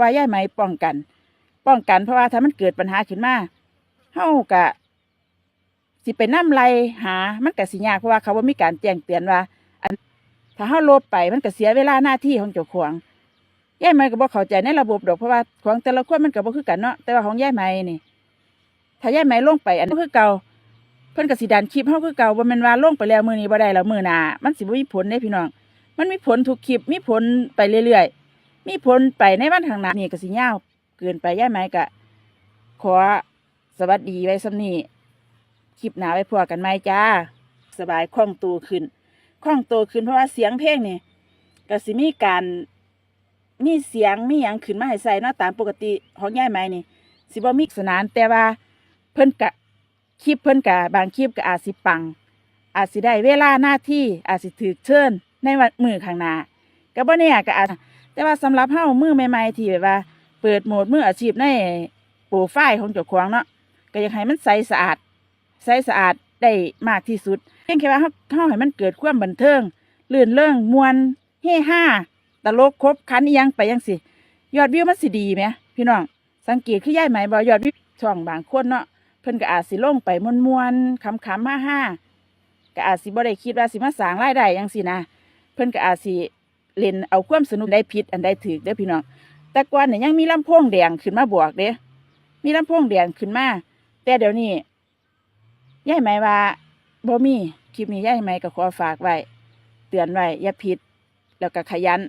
ว่าย่ายไหมป้องกัน ป้องกันเพราะว่าถ้ามันเกิดปัญหาขึ้นมาเฮากะ สิไปนํไรหา มันก็สิยากเพราะว่าเขาบ่มีการแจ้งเตือนว่า อัน ถ้าเฮาลบไปมันก็เสียเวลาหน้าที่ของเจ้าของย่ายไหมก็บ่เข้าใจในระบบดอกเพราะว่าของแต่ละคนมันก็บ่คือกันเนาะแต่ว่าของย่ายไหมนี่ถ้าย่ายไหมลงไปอันนี้คือเก่าเพิ่นก็สิดันคลิปเฮาคือเก่าบ่แม่นว่าลงไปแล้วมือนี้บ่ได้แล้วมือหน้ามันสิบ่มีผลเด้พี่น้องมันมีผลทุกคลิปมีผลไปเรื่อยๆ มีผลไปในวันข้างหน้านี่ก็สิยาวเกินไปย่าไหมก็ขอสวัสดีไว้สำนี้คลิปหนาไว้พอกันไหมจ้า สบายคล่องตัวขึ้นคล่องตัวขึ้นเพราะว่าเสียงเพลงนี่ก็สิมีการมีเสียงมีหยังขึ้นมาให้ใส่เนาะตามปกติของย่าไหมนี่ สิบ่มีสนานแต่ว่าเพิ่นกะคลิปเพิ่นกะบางคลิปก็อาจสิปัง อาจสิได้เวลาหน้าที่อาจสิถูกเชิญในวันมือข้างหน้าก็บ่แน่ก็อาจ แต่ว่าสำหรับเฮามือใหม่ ๆ ที่แบบว่า เปิดโหมดมืออาชีพในโปรไฟล์ของเจ้าของเนาะก็อยากให้มันใสสะอาดใสสะอาดได้มากที่สุดเพียงแค่ว่าเฮาเฮาให้มันเกิดความบันเทิงลื่นเริงมวนเฮฮาตลกครบคันอียังไปจังสิยอดวิวมันสิดีไหมพี่น้องสังเกตคือย่ายไหมบ่ยอดวิวช่องบางคนเนาะเพิ่นก็อาจสิลงไปมวนๆขำๆฮ่าๆก็อาจสิบ่ได้คิดว่าสิมาสร้างรายได้จังซี่นะเพิ่นก็อาจสิ เล่นเอาความสนุกได้ผิดอันใดถูกเด้อพี่น้อง แต่ก่อนเนี่ยยังมีลำโพงแดงขึ้นมาบวกเด้มีลำโพงแดงขึ้นมา แต่เดี๋ยวนี้ย่ายไหมว่าบ่มีคลิปนี้ย่ายไหมก็ขอฝากไว้ เตือนไว้อย่าผิด แล้วก็ขยัน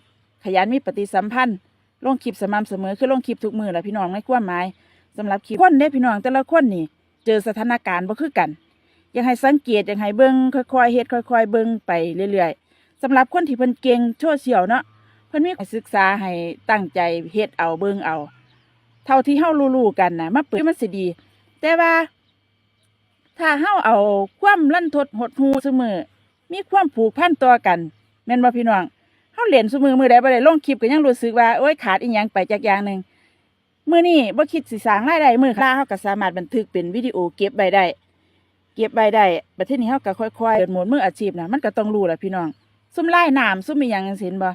ขยันมีปฏิสัมพันธ์ลงคลิปสม่ำเสมอคือลงคลิปทุกมือแหละพี่น้องในความหมายสำหรับคลิปคนเด้พี่น้องแต่ละคนนี่ เจอสถานการณ์บ่คือกันยากให้สังเกตยากให้เบิ่งค่อยๆเฮ็ดค่อย ๆ เบิ่งไปเรื่อยๆ สำหรับคนที่เพิ่นเก่งโซเชียลเนาะเพิ่นมีการศึกษาให้ตั้งใจเฮ็ดเอาเบิ่งเอา เท่าที่เฮารู้ๆกันนะมาเปิดมันสิดี แต่ว่า ถ้าเฮาเอาความลั่นทดหดหูเสมอมีความผูกพันต่อกันแม่นบ่พี่น้องเฮาเล่นซุมือมือใดบ่ได้ลงคลิปก็ยังรู้สึกว่าโอ๊ยขาดอีหยังไปจักอย่างหนึ่งมื้อนี้บ่คิดสิสร้างรายได้มื้อคลาเฮาก็สามารถบันทึกเป็นวิดีโอเก็บไว้ได้ เก็บไว้ได้บัดทีนี้เฮาก็ค่อยๆเปิดโหมดมืออาชีพนะมันก็ต้องรู้แหละพี่น้อง ซุ่มไลายน้ำซุ่มอีหยังจังซี่เห็นบ่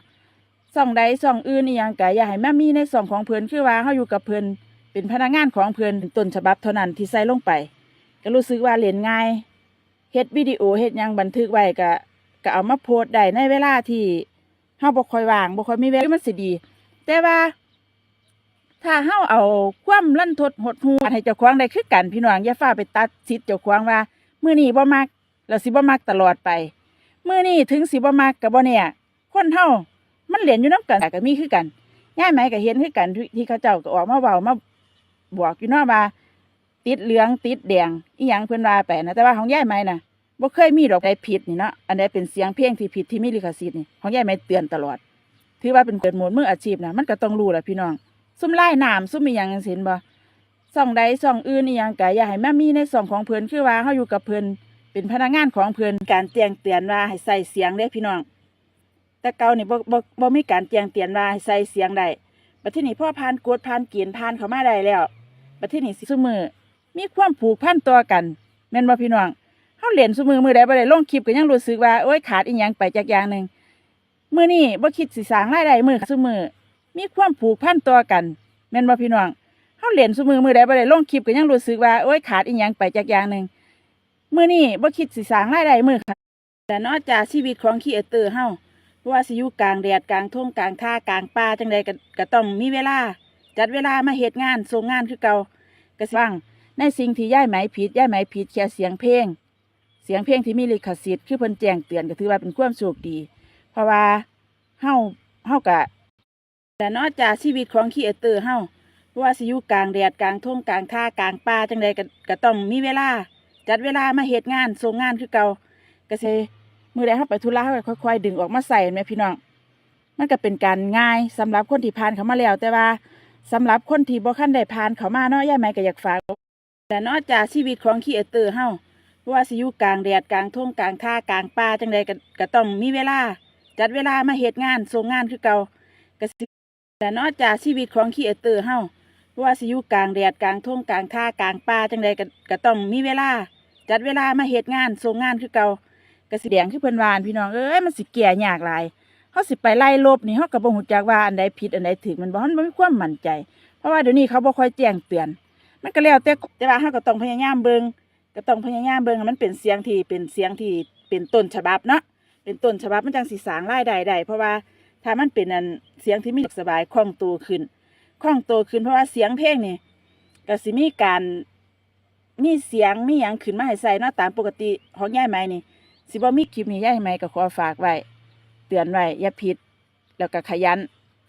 ช่องใดช่องอื่นอีหยังก็อย่าให้มามีในช่องของเพิ่นคือว่าเฮาอยู่กับเพิ่นเป็นพนักงานของเพิ่นเป็นต้นฉบับเท่านั้นที่ใส่ลงไป ก็รู้สึกว่าเล่นง่ายเฮ็ดวิดีโอเฮ็ดหยังบันทึกไว้ก็ก็เอามาโพสต์ได้ในเวลาที่เฮาบ่ค่อยว่างบ่ค่อยมีเวลามันสิดี แต่ว่า ถ้าเฮาเอาความลั่นทดหดหูให้เจ้าของได้คือกันพี่น้องอย่าฟ้าไปตัดสิทธิ์เจ้าของว่ามื้อนี้บ่มักแล้วสิบ่มักตลอดไป มื้อนี้ถึงสิบ่มักก็บ่แน่คนเฮามันเล่นอยู่นํกันก็มีคือกันย่ายไหมก็เห็นคือกันที่ที่เขาเจ้าก็ออกมาเว้ามาบอกอยู่เนาะว่าติดเหลืองติดแดงอีหยังเพิ่นว่าไปนะแต่ว่าของย่ายไหมน่ะบ่เคยมีดอกใดผิดนี่เนาะอันใดเป็นเสียงเพลงที่ผิดที่มีลิขสิทธิ์นี่ของยายไม่เตือนตลอดถือว่าเป็นเกิดหมดมืออาชีพนะมันก็ต้องรู้แหละพี่น้องซุ่มไล่น้ำซุ่มอีหยังจังซี่เห็นบ่ซ่องใดซ่องอื่นอีหยังก็อย่าให้มามีในซ่องของเพิ่นคือว่าเฮาอยู่กับเพิ่น เป็นพนักงานของเพิ่อนการแจ้งเตือนว่าให้ใส่เสียงเด้พี่น้อง แต่เก่านี่บ่บ่บ่มีการแจ้งเตือนว่าให้ใส่เสียงได้บัดทีนี้พ่อผ่านกฎผ่านเกณฑ์ผ่านเข้ามาได้แล้วบัดทีนี้ซุมือมีความผูกพันต่อกันแม่นบ่พี่น้องเฮาเล่นซุมือมือใดบ่ได้ลงคลิปก็ยังรู้สึกว่าโอ๊ยขาดอีหยังไปจักอย่างหนึ่งมือนี้บ่คิดสิสร้างรายได้มือซุมือมีความผูกพันต่อกันแม่นบ่พี่น้องเฮาเล่นซุมือมือใดบ่ได้ลงคลิปก็ยังรู้สึกว่าโอ๊ยขาดอีหยังไปจักอย่างหนึ่ง มื้อนี้บ่คิดสิสร้างรายได้มือค่ะแต่นอกจากชีวิตของคีเอเตอร์เฮาบ่ว่าสิอยู่กลางแดดกลางทุ่งกลางท่ากลางป่าจังใดก็ก็ต้องมีเวลา จัดเวลามาเฮ็ดงานส่งงานคือเก่าก็สิฟังในสิ่งที่ย้ายไหมผิดย้ายไหมผิดแค่เสียงเพลง เสียงเพลงที่มีลิขสิทธิ์คือเพิ่นแจ้งเตือนก็ถือว่าเป็นความโชคดี เพราะว่าเฮาเฮากะแต่นอกจากชีวิตของคีเอเตอร์เฮาบ่ว่าสิอยู่กลางแดดกลางทุ่งกลางท่ากลางป่าจังใดก็ก็ต้องมีเวลา จัดเวลามาเฮ็ดงานส่งงานคือเก่าก็สิมื้อใดเฮาไปธุระเฮาก็ค่อยๆ ดึงออกมาใส่แม่พี่น้อง มันก็เป็นการง่ายสำหรับคนที่ผ่านเขามาแล้ว แต่ว่าสำหรับคนที่บ่คันได้ผ่านเขามาเนาะย่าไหมก็อยากฝากแต่นอกจากชีวิตของครีเอเตอร์เฮาเพราะว่าสิอยู่กลางแดดกลางทุ่งกลางท่ากลางป่าจังใดก็ต้องมีเวลา จัดเวลามาเฮ็ดงานส่งงานคือเก่าก็แต่นอกจากชีวิตของครีเอเตอร์เฮาเพราะว่าสิอยู่กลางแดดกลางทุ่งกลางท่ากลางป่าจังใดก็ต้องมีเวลา จัดเวลามาเฮ็ดงานส่งงานคือเก่าก็สิแดงคือเพิ่นวานพี่น้องเอ้ยมันสิแก่ยยากหลายเขาสิไปไล่ลบนี่เขาก็บ่ฮู้จักว่าอันใดผิดอันใดถูกมันบ่มันบ่มีความมั่นใจ เพราะว่าเดี๋ยวนี้เขาบ่ค่อยแจ้งเตือน มันก็แล้วแต่แต่ว่าเฮาก็ต้องพยายามเบิ่งก็ต้องพยายามเบิ่งมันเป็นเสียงที่เป็นเสียงที่เป็นต้นฉบับเนาะเป็นต้นฉบับมันจังสิสางรายได้ได้เพราะว่าถ้ามันเป็นอันเสียงที่มีสบายคล่องตัวขึ้นคล่องตัวขึ้นเพราะว่าเสียงเพลงนี่ก็สิมีการ มีเสียงมีหยังขึ้นมาให้ใส่เนาะตามปกติของยายไหมนี่ สิบ่มีคลิปนี้ยายไหมก็ขอฝากไว้เตือนไว้อย่าผิด แล้วก็ขยัน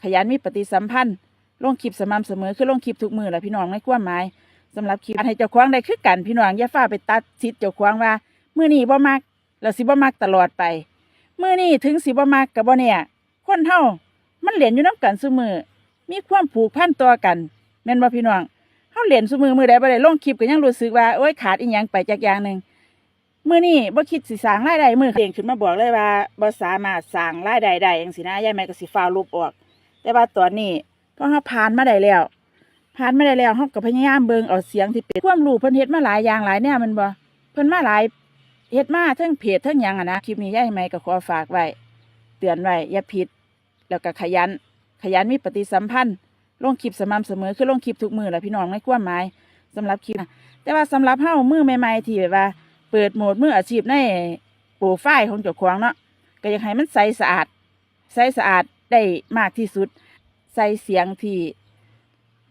ขยันมีปฏิสัมพันธ์ลงคลิปสม่ำเสมอคือลงคลิปทุกมือแหละพี่น้องในความหมายสำหรับคลิปให้เจ้าของได้คือกันพี่น้องอย่าฟ้าไปตัดสิทธิ์เจ้าของว่ามือนี้บ่มักแล้วสิบ่มักตลอดไปมือนี้ถึงสิบ่มักก็บ่เนี่ยคนเฮามันเล่นอยู่นํกันซุมือมีความผูกพันต่อกันแม่นบ่พี่น้อง เฮาเล่นซุมือมือใดบ่ได้ลงคลิปก็ยังรู้สึกว่าโอ๊ยขาดอีหยังไปจักอย่างหนึ่งมื่อนี้บ่คิดสิสร้างรายได้มือเองขึ้นมาบอกเลยว่าบ่สามารถสร้างรายได้ได้จังซี่นะยายแม่ก็สิฟ้าวลบออก แต่ว่าตอนนี้พอเฮาผ่านมาได้แล้ว ผ่านมาได้แล้วเฮาก็พยายามเบิ่งเอาเสียงที่เป็นความรู้เพิ่นเฮ็ดมาหลายอย่างหลายแนวมันบ่เพิ่นมาหลายเฮ็ดมาทั้งเพจทั้งหยังอะนะคลิปนี้ยายแม่ก็ขอฝากไว้เตือนไว้อย่าผิด แล้วก็ขยัน ขยันมีปฏิสัมพันธ์ ลงคลิปสม่ำเสมอคือลงคลิปทุกมือแหละพี่น้องในความหมายสำหรับคลิปนะแต่ว่าสำหรับเฮามือใหม่ๆที่แบบว่า เปิดโหมดมืออาชีพในโปรไฟล์ของเจ้าของเนาะก็อยากให้มันใสสะอาดใสสะอาดได้มากที่สุด ใส่เสียงที่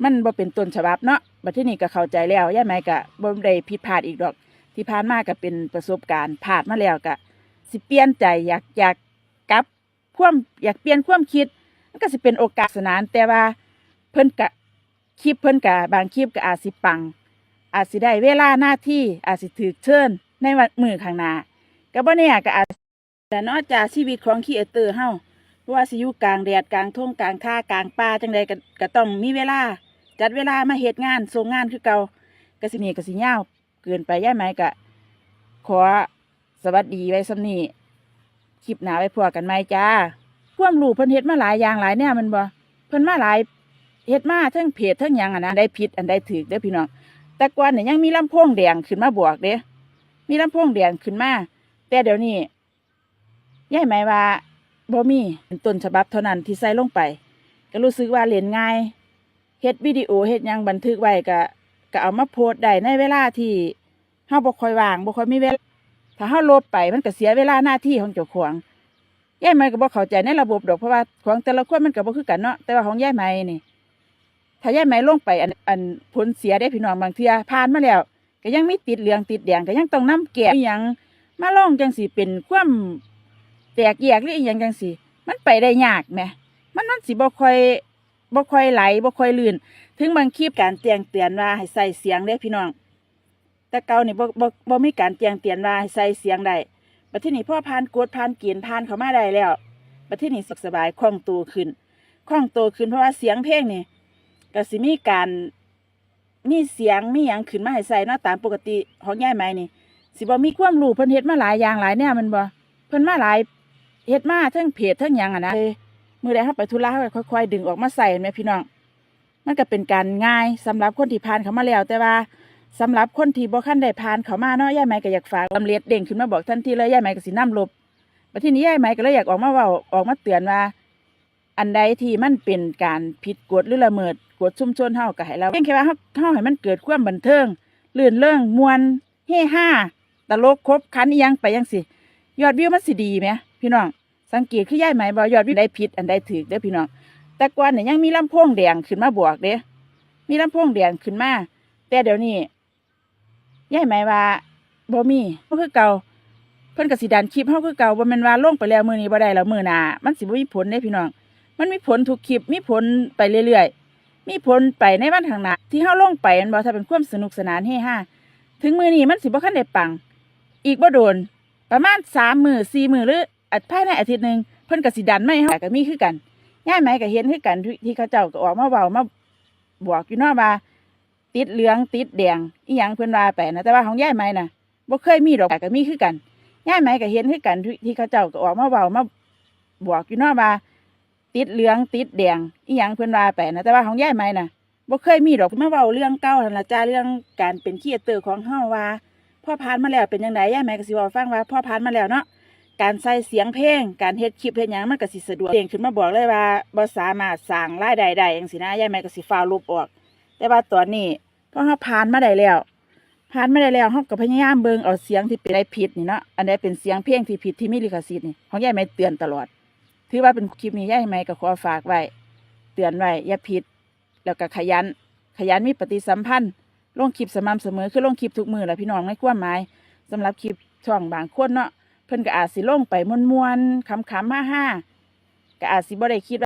มันบ่เป็นต้นฉบับเนาะบัดที่นี้ก็เข้าใจแล้วย่าไหมก็บ่ได้ผิดพลาดอีกดอก ที่ผ่านมาก็เป็นประสบการณ์ผ่านมาแล้วก็สิเปลี่ยนใจอยากอยากกลับความอยากเปลี่ยนความคิดมันก็สิเป็นโอกาสสนานแต่ว่า เพิ่นกะคลิปเพิ่นกะบางคลิปก็อาจสิปัง อาจสิได้เวลาหน้าที่อาจสิถือเชิญในวันมือข้างหน้าก็บ่แน่ก็อาจแต่นอกจากชีวิตของคีเอเตอร์เฮาเพราะว่าสิอยู่กลางแดดกลางทุ่งกลางท่ากลางป่าจังใดก็ก็ต้องมีเวลา จัดเวลามาเฮ็ดงานส่งงานคือเก่าก็สินี่ก็สิยาวเกินไปย่ายไหมก็ขอสวัสดีไว้สำนี้คลิปหนาไว้พวกันไหมจ้าความรู้เพิ่นเฮ็ดมาหลายอย่างหลายแนวแมันบ่เพิ่นมาหลาย เฮ็ดมาทั้งเพจทั้งหยังอะนะได้ผิดอันใดถูกเด้อพี่น้องแต่ก่อนเนี่ยยังมีลำโพงแดงขึ้นมาบวกเด้มีลำโพงแดงขึ้นมาแต่เดี๋ยวนี้ยายหมายว่าบ่มีเป็นต้นฉบับเท่านั้นที่ใส่ลงไป ก็รู้สึกว่าเล่นง่ายเฮ็ดวิดีโอเฮ็ดหยังบันทึกไว้ก็ก็เอามาโพสต์ได้ในเวลาที่เฮาบ่ค่อยว่างบ่ค่อยมีเวลาถ้าเฮาลบไปมันก็เสียเวลาหน้าที่ของเจ้าของยายหมก็บ่เข้าใจในระบบดอกเพราะว่าของแต่ละคนมันก็บ่คือกันเนาะแต่ว่าของยายหมนี่ ถ้ายายไหมลงไปอันอันผลเสียได้พี่น้องบางเทื่อผ่านมาแล้ว ก็ยังไมีติดเหลืองติดแดงก็ยังต้องนํแก้อหยังมาลองจังสิเป็นความแตกแยกหรืออีหยังจังสิมันไปได้ยากแหมมันมันสิบ่ค่อยบ่ค่อยไหลบ่ค่อยลื่น ถึงบางคลิปการแจ้งเตือนว่าให้ใส่เสียงเด้พี่น้อง แต่เก่านี่บ่บ่บ่มีการแจ้งเตือนว่าให้ใส่เสียงได้บัดทีนี้พ่อผ่านกดผ่านเกณฑ์ผ่านเขามาได้แล้วบัดทีนี้สุขสบายคล่องตัวขึ้นคล่องตัวขึ้นเพราะว่าเสียงเพลงนี่ ก็สิมีการมีเสียงมีหยังขึ้นมาให้ใส่เนาะตามปกติของยายไหมนี่ สิบ่มีความรู้เพิ่นเฮ็ดมาหลายอย่างหลายแนวแมันบ่เพิ่นมาหลายเฮ็ดมาทั้งเพจทั้งหยังอะนะเอ้ยมื้อใดเฮาไปธุระเฮาก็ค่อยๆดึงออกมาใส่แม่พี่น้อง มันก็เป็นการง่ายสำหรับคนที่ผ่านเข้ามาแล้ว แต่ว่าสำหรับคนที่บ่คันได้ผ่านเข้ามาเนาะยายไหมก็อยากฝากลำเลียดเด้งขึ้นมาบอกทันทีเลยยายไหมก็สินํลบบัดทีนี้ยายไหมก็เลยอยากออกมาเว้าออกมาเตือนว่า อันใดที่มันเป็นการผิดกฎหรือละเมิดกฎชุมชนเฮาก็ให้เราเพียงแค่ว่าเฮาเฮาให้มันเกิดความบันเทิงลื่นเริงมวนเฮฮาตลกครบคันอิหยังไปยังสิยอดวิวมันสิดีไหมพี่น้องสังเกตคือยายไหมบ่ยอดวิวได้ผิดอันใดถูกเด้อพี่น้องแต่ก่อนเนี่ยยังมีลำโพงแดงขึ้นมาบวกเด้มีลำโพงแดงขึ้นมาแต่เดี๋ยวนี้ยายไหมว่าบ่มีก็คือเก่าเพิ่นกสิดันคลิปเฮาคือเก่าบ่แม่นว่าลงไปแล้วมื้อนี้บ่ได้แล้วมื้อหน้ามันสิบ่มีผลเด้พี่น้อง มันมีผลทุกคลิปมีผลไปเรื่อยๆ มีผลไปในวันข้างหน้าที่เฮาลงไปแมันบ่ถ้าเป็นความสนุกสนานเฮฮาถึงมือนี้มันสิบ่คันได้ปัง อีกบ่โดน ประมาณสามมือสี่มือหรืออาจภายในอาทิตย์หนึ่งเพิ่นก็สิดันไม่เฮาก็มีคือกันย่ายไหมก็เห็นคือกันที่เขาเจ้าก็ออกมาเว้ามาบอกอยู่นาะว่าติดเหลืองติดแดงอีหยังเพิ่นว่าไปนะแต่ว่าของย่ายไหมน่ะบ่เคยมีดอกก็มีคือกันย่ายไหมก็เห็นคือกันที่เขาเจ้าก็ออกมาเว้ามาบอกอยู่นาะว่า ติดเหลืองติดแดงอีหยังเพิ่นว่าไปนะแต่ว่าของย่ายไหมนะบ่เคยมีดอกมาเว้าเรื่องเก่านั่นละจ้าเรื่องการเป็นครีเอเตอร์ของเฮาว่าพ่อพานมาแล้วเป็นยังไงย่าแม่ก็สิบอกฟังว่าพ่อพานมาแล้วเนาะการใส่เสียงเพลงการเฮ็ดคลิปเฮ็ดหยังมันก็สิสะดวกเด้งขึ้นมาบอกเลยว่าบ่สามารถสร้างรายได้ได้จังซี่นะยายแม่ก็สิฟ้าวลบออก แต่ว่าตอนนี้พอเฮาผ่านมาได้แล้วผ่านมาได้แล้วเฮาก็พยายามเบิ่งเอาเสียงที่เป็นได้ผิดนี่เนาะอันใดเป็นเสียงเพลงที่ผิดที่มีลิขสิทธิ์นี่ของยายแม่เตือนตลอด ถือว่าเป็นคลิปนี้ยายแม่ก็ขอฝากไว้ เตือนไว้อย่าผิด แล้วก็ขยัน ขยันมีปฏิสัมพันธ์ลงคลิปสม่ำเสมอคือลงคลิปทุกมือแหละพี่น้องในขั้วไม้สำหรับคลิปช่องบางคนเนาะเพิ่นก็อาจสิลงไปมวนๆคำๆห้าๆก็อาจสิบ่ได้คิด